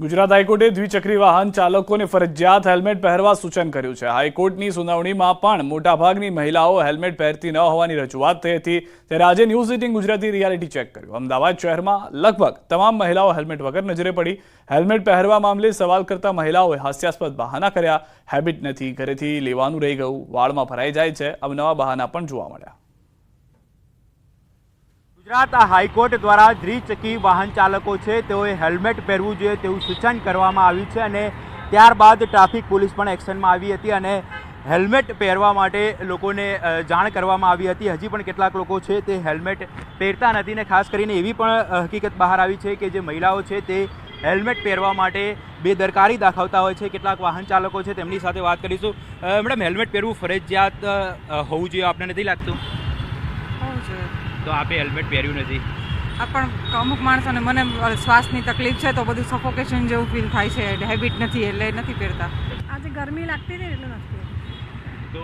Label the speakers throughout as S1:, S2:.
S1: ગુજરાત હાઈકોર્ટે દ્વિચક્રી વાહન ચાલકોને ફરજિયાત હેલ્મેટ પહેરવા સૂચન કર્યું છે. હાઈકોર્ટની સુનાવણીમાં પણ મોટાભાગની મહિલાઓ હેલ્મેટ પહેરતી ન હોવાની રજૂઆત થઈ હતી. ત્યારે આજે news eighteen Gujarati reality check કર્યું. અમદાવાદ શહેરમાં લગભગ તમામ મહિલાઓ હેલ્મેટ વગર નજરે પડી. હેલ્મેટ પહેરવા મામલે સવાલ કરતા મહિલાઓએ હાસ્યાસ્પદ બહાના કર્યા. હેબિટ નથી. ઘરેથી લેવાનું રહી ગયું. વાળમાં ભરાઈ જાય છે. અવનવા બહાના પણ જોવા મળ્યા.
S2: ગુજરાત હાઈકોર્ટ દ્વારા દ્વિચકી વાહન ચાલકો છે, તેઓએ હેલ્મેટ પહેરવું જોઈએ તેવું સૂચન કરવામાં આવ્યું છે અને ત્યારબાદ ટ્રાફિક પોલીસ પણ એક્શનમાં આવી હતી અને હેલ્મેટ પહેરવા માટે લોકોને જાણ કરવામાં આવી હતી. હજી પણ કેટલાક લોકો છે તે હેલ્મેટ પહેરતા નથી ને ખાસ કરીને એવી પણ હકીકત બહાર આવી છે કે જે મહિલાઓ છે તે હેલ્મેટ પહેરવા માટે બેદરકારી દાખવતા હોય છે. કેટલાક વાહન ચાલકો છે તેમની સાથે વાત કરીશું. મેડમ, હેલ્મેટ પહેરવું ફરજિયાત હોવું જોઈએ? આપને નથી લાગતું? તો આપે હેલ્મેટ પહેર્યું નથી.
S3: આ પણ અમુક માણસોને મને શ્વાસની તકલીફ છે તો બધું સફોકેશન જેવું ફીલ થાય છે. હેબિટ નથી એટલે નથી પહેરતા.
S4: આજે ગરમી લાગતી હતી એટલે નથી
S2: તો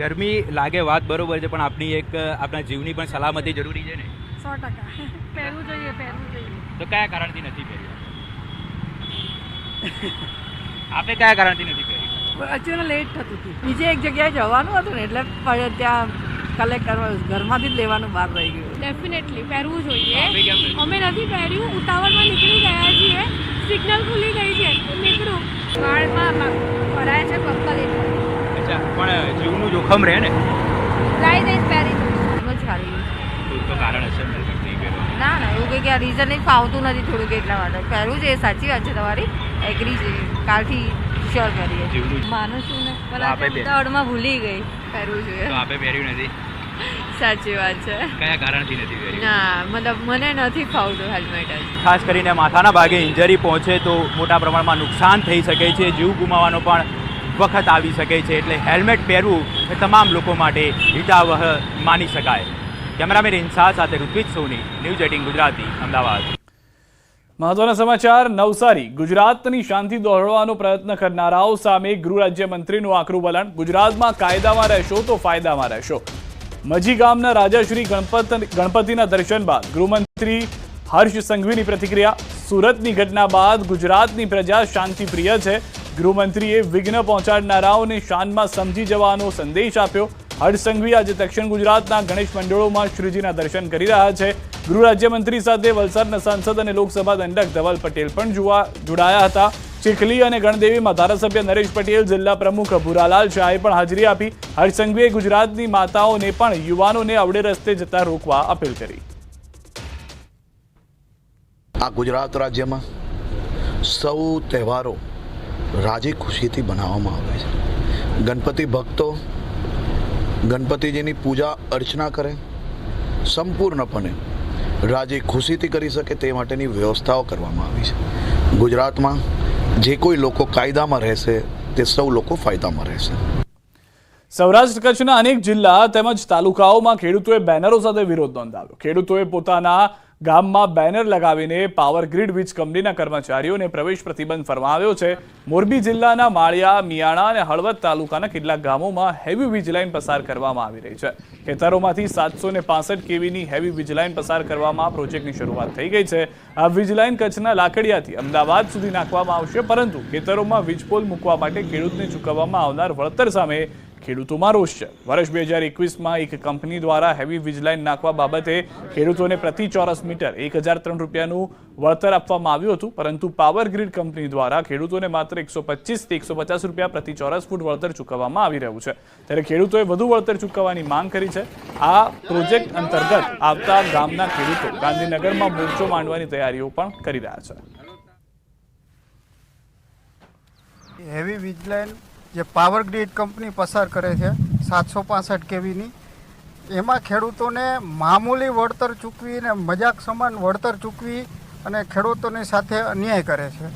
S2: ગરમી લાગે વાત બરોબર છે પણ આપણી એક આપણા જીવની પણ સલામતી જરૂરી છે ને?
S4: સો ટકા. પહેરવું જોઈએ પહેરવું જોઈએ.
S2: તો કયા કારણથી નથી પહેર્યું? આપે કયા કારણથી નથી પહેર્યું?
S5: અચાનક લેટ થતું હતું. બીજે એક જગ્યાએ જવાનું હતું ને એટલે ત્યાં કલેક્ટ કરવા ઘરમાંથી જ લેવાનું બહાર રહી ગયું.
S4: ડેફિનેટલી પહેરવું જોઈએ. અમે નથી પહેર્યું ઉતાવળમાં નીકળી ગયા છીએ. સિગ્નલ ખુલી ગઈ છે. નીકળું. વાળમાં ભરાય છે પક્કલ
S2: અચ્છા પણ જીવનું જોખમ રહે ને?
S4: લાઈ દઈશ પહેરી
S5: એમ જ
S2: તો કારણ હશે ને નહીં
S5: ના ના એવું કંઈ કે આ રીઝન જ ફાવતું નથી થોડુંક એટલા માટે. પહેરવું છે એ સાચી વાત છે તમારી. એગ્રી છે. કાલથી શ્યોર કરીએ માનું છું ને
S2: પણ આપણે
S5: દોડમાં ભૂલી ગઈ. પહેરવું
S2: તો
S5: જોઈએ.
S2: આપણે પહેર્યું નથી.
S5: સાચી વાત છે.
S2: કયા કારણથી નથી પહેર્યું?
S5: ના મતલબ મને નથી ફાવતું હેલ્મેટ જ.
S2: ખાસ કરીને માથાના ભાગે ઇન્જરી પહોંચે તો મોટા પ્રમાણમાં નુકસાન થઈ શકે છે જીવ ગુમાવવાનો પણ વખત આવી શકે છે. એટલે હેલ્મેટ પહેરવું એ તમામ લોકો માટે હિતાવહ માની શકાય. કેમેરામેન ઇન્સાહ સાથે ઋત્વિજ સોની ન્યૂઝ એટીન ગુજરાતી અમદાવાદ.
S1: મહત્વના સમાચાર નવસારી ગુજરાતની શાંતિ દોહળવાનો પ્રયત્ન કરનારાઓ સામે ગૃહ રાજ્યમંત્રીનું આકરું વલણ. ગુજરાતમાં કાયદામાં રહેશો તો ફાયદામાં રહેશો. મજી ગામના રાજાશ્રી ગણપત ગણપતિના દર્શન બાદ ગૃહમંત્રી હર્ષ સંઘવીની પ્રતિક્રિયા, સુરતની ઘટના બાદ ગુજરાતની પ્રજા શાંતિપ્રિય છે. ગૃહમંત્રીએ વિઘ્ન પહોંચાડનારાઓને શાનમાં સમજી જવાનો સંદેશ આપ્યો. હર્ષ સંઘવી આજે દક્ષિણ ગુજરાતના ગણેશ મંડળોમાં શ્રીજીના દર્શન કરી રહ્યા છે. ગૃહ રાજ્યમંત્રી સાથે વલસાડના સાંસદ અને લોકસભા દંડક ધવલ પટેલ પણ જોવા જોડાયા હતા. ચીખલી અને ગણદેવીમાં ધારાસભ્ય નરેશ પટેલ, જિલ્લા પ્રમુખ ભૂરાલાલ શાહે પણ હાજરી આપી. હર્ષ ગુજરાતની માતાઓને પણ યુવાનોને અવડે રસ્તે જતા રોકવા અપીલ કરી.
S6: આ ગુજરાત રાજ્યમાં સૌ તહેવારો રાજી ખુશીથી બનાવવામાં આવે છે. ગણપતિ ભક્તો ગણપતિજીની પૂજા અર્ચના કરે, સંપૂર્ણપણે રાજી ખુશીથી કરી શકે તે માટેની વ્યવસ્થાઓ કરવામાં આવી છે. ગુજરાતમાં જે કોઈ લોકો કાયદામાં રહેશે, તે સૌ લોકો ફાયદામાં રહેશે.
S1: સૌરાષ્ટ્ર કચ્છના અનેક જિલ્લા તેમજ તાલુકાઓમાં ખેડૂતોએ બેનરો સાથે વિરોધ નોંધાવ્યો. ખેડૂતોએ પોતાના ગામમાં બેનર લગાવીને પાવર ગ્રીડ વીજ કંપનીના કર્મચારીઓને પ્રવેશ પ્રતિબંધ ફરમાવ્યો છે. મોરબી જિલ્લાના માળિયા, મિયાણા અને હળવદ તાલુકાના કેટલાક ગામોમાં હેવી વીજ લાઇન પસાર કરવામાં આવી રહી છે. ખેતરોમાંથી સાતસો ને પાસઠ કેવીની હેવી વીજ લાઇન પસાર કરવામાં પ્રોજેક્ટની શરૂઆત થઈ ગઈ છે. આ વીજ લાઇન કચ્છના લાકડિયાથી અમદાવાદ સુધી નાખવામાં આવશે, પરંતુ ખેતરોમાં વીજપોલ મૂકવા માટે ખેડૂતને ચૂકવવામાં આવનાર વળતર સામે ખેડૂતોમાં રોષ છે વર્ષ બે હજાર એકવીસમાં એક કંપની દ્વારા હેવી વીજલાઇન નાખવા બાબતે ખેડૂતોને પ્રતિ ચોરસ મીટર એક હજાર ત્રણ રૂપિયાનું વળતર આપવામાં આવ્યું હતું, પરંતુ પાવર ગ્રીડ કંપની દ્વારા ખેડૂતોને માત્ર એકસો પચીસથી એકસો પચાસ રૂપિયા પ્રતિ ચોરસ ફૂટ વળતર ચૂકવવામાં આવી રહ્યું છે. ત્યારે ખેડૂતોએ વધુ વળતર ચૂકવવાની માંગ કરી છે. આ પ્રોજેક્ટ અંતર્ગત આવતા ગામના ખેડૂતો ગાંધીનગરમાં મોરચો માંડવાની તૈયારીઓ પણ કરી રહ્યા છે.
S7: હેવી વીજ જે પાવર ગ્રીડ કંપની પસાર કરે છે, સાતસો પાસઠ કેવીની એમાં ખેડૂતોને મામૂલી વળતર ચૂકવીને મજાક સમાન વળતર ચૂકવી અને ખેડૂતોની સાથે અન્યાય કરે છે.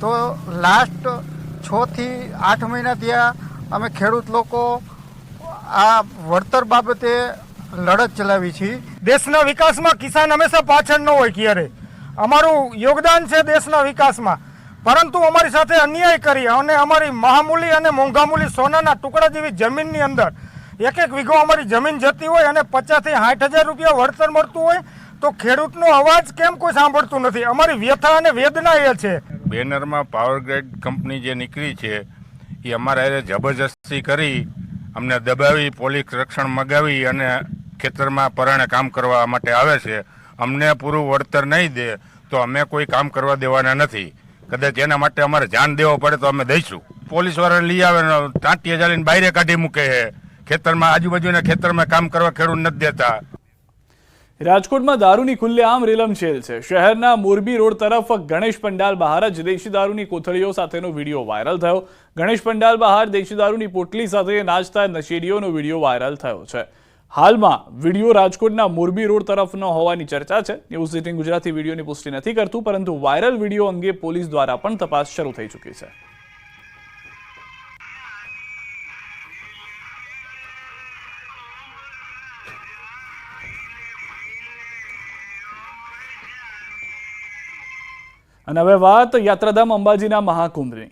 S7: તો લાસ્ટ છથી આઠ મહિના ત્યાં અમે ખેડૂત લોકો આ વળતર બાબતે લડત ચલાવી છીએ.
S8: દેશના વિકાસમાં કિસાન હંમેશા પાછળ ન હોય ક્યારે. અમારું યોગદાન છે દેશના વિકાસમાં. પરંતુ અમારી સાથે અન્યાય કરી અને અમારી મહામૂલી અને મોંઘામૂલી સોનાના ટુકડા જેવી જમીનની અંદર એક એક વીઘો અમારી જમીન જતી હોય અને પચાસથી સાઠ હજાર રૂપિયા વળતર મળતું હોય તો ખેડૂતનો અવાજ કેમ કોઈ સાંભળતું નથી? અમારી વ્યથા અને વેદના એ છે.
S9: બેનરમાં પાવરગ્રેડ કંપની જે નીકળી છે, એ અમારા જબરજસ્તી કરી અમને દબાવી, પોલીસ રક્ષણ મગાવી અને ખેતરમાં પરાણે કામ કરવા માટે આવે છે. અમને પૂરું વળતર નહીં દે તો અમે કોઈ કામ કરવા દેવાના નથી. કદાચ એના માટે અમારે જાન દેવો પડે તો અમે દઈશું. પોલીસ વાળાને લઈ આવે ટાંટીએ ચાલીને બહાર કાઢી મૂકે ખેતરમાં, આજુબાજુના ખેતરમાં કામ કરવા ખેડૂત નથી દેતા.
S1: રાજકોટમાં દારૂની ખુલ્લેઆમ રેલમછેલ છે. શહેરના મોરબી રોડ તરફ ગણેશ પંડાલ બહાર જ દેશી દારૂની કોથળીઓ સાથેનો વીડિયો વાયરલ થયો. ગણેશ પંડાલ બહાર દેશી દારૂની પોટલી સાથે નાચતા નશેડીઓનો વીડિયો વાયરલ થયો છે. હાલમાં વીડિયો રાજકોટના મોરબી રોડ તરફનો હોવાની ચર્ચા છે. ન્યૂઝ એટીન ગુજરાતી વિડીયોની પુષ્ટિ નથી કરતું, પરંતુ વાયરલ વીડિયો અંગે પોલીસ દ્વારા પણ તપાસ શરૂ થઈ ચૂકી છે. અને હવે વાત યાત્રાધામ અંબાજીના મહાકુંભની.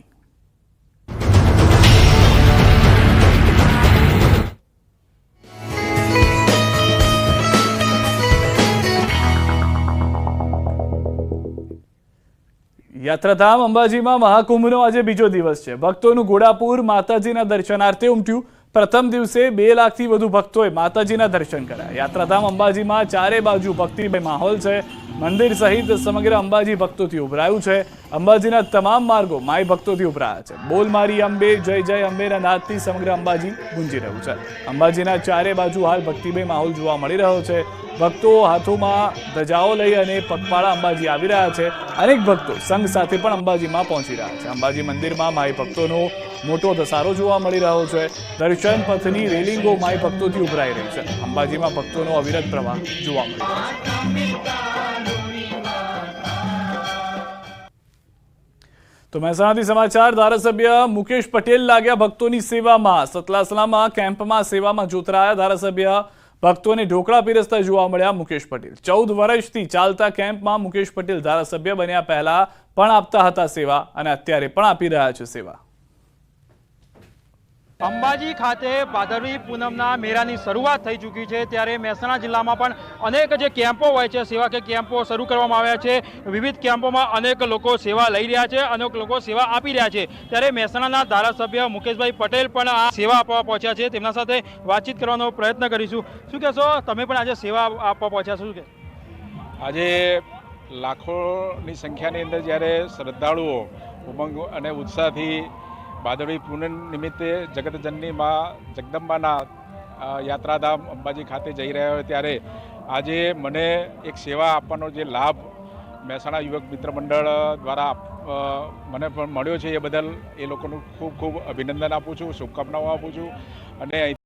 S1: યાત્રાધામ અંબાજીમાં મહાકુંભનો આજે બીજો દિવસ છે. ભક્તોનું ઘોડાપુર માતાજીના દર્શનાર્થે ઉમટ્યું. પ્રથમ દિવસે બે લાખથી વધુ ભક્તોએ માતાજીના દર્શન કર્યા. યાત્રાધામ અંબાજીમાં ચારે બાજુ ભક્તિમય માહોલ છે. મંદિર સહિત સમગ્ર અંબાજી ભક્તોથી ઉભરાયું છે. અંબાજીના તમામ માર્ગો માય ભક્તોથી ઉભરાયા છે. બોલ મારી અંબે, જય જય અંબેના નાદથી સમગ્ર અંબાજી ગુંજી રહ્યું છે. અંબાજીના ચારે બાજુ હાલ ભક્તિમય માહોલ જોવા મળી રહ્યો છે. ભક્તો હાથોમાં ધજાઓ લઈ અને પગપાળા અંબાજી આવી રહ્યા છે. અનેક ભક્તો સંઘ સાથે પણ અંબાજીમાં પહોંચી રહ્યા છે. અંબાજી મંદિરમાં માય ભક્તોનો મોટો ધસારો જોવા મળી રહ્યો છે. દર્શન પથની રેલિંગો માય ભક્તોથી ઉભરાઈ રહી છે. અંબાજીમાં ભક્તોનો અવિરત પ્રવાહ જોવા મળી રહ્યો છે. તો મહેસાણાથી સમાચાર, ધારાસભ્ય મુકેશ પટેલ લાગ્યા ભક્તોની સેવામાં. સતલાસલામાં, કેમ્પમાં સેવામાં જોતરાયા ધારાસભ્ય. ભક્તોને ઢોકળા પીરસતા જોવા મળ્યા મુકેશ પટેલ. ચૌદ વર્ષથી ચાલતા કેમ્પમાં મુકેશ પટેલ ધારાસભ્ય બન્યા પહેલા પણ આપતા હતા સેવા અને અત્યારે પણ આપી રહ્યા છે સેવા.
S10: અંબાજી ખાતે ભાદરવી પૂનમના મેળાની શરૂઆત થઈ ચૂકી છે. ત્યારે મહેસાણા જિલ્લામાં પણ અનેક જે કેમ્પો હોય છે, સેવા કે કેમ્પો શરૂ કરવામાં આવ્યા છે. વિવિધ કેમ્પોમાં અનેક લોકો સેવા લઈ રહ્યા છે, અનેક લોકો સેવા આપી રહ્યા છે. ત્યારે મહેસાણાના ધારાસભ્ય મુકેશભાઈ પટેલ પણ આ સેવા આપવા પહોંચ્યા છે. તેમના સાથે વાતચીત કરવાનો પ્રયત્ન કરીશું. શું કહેશો? તમે પણ આજે સેવા આપવા પહોંચ્યા શું કે?
S11: આજે લાખોની સંખ્યાની અંદર જ્યારે શ્રદ્ધાળુઓ ઉમંગ અને ઉત્સાહથી ભાદરવી પૂનમ નિમિત્તે જગતજનની મા જગદંબાના યાત્રાધામ અંબાજી ખાતે જઈ રહ્યા હોય ત્યારે આજે મને એક સેવા આપવાનો જે લાભ મહેસાણા યુવક મિત્ર મંડળ દ્વારા મને પણ મળ્યો છે એ બદલ એ લોકોનું ખૂબ ખૂબ અભિનંદન આપું છું, શુભકામનાઓ આપું છું અને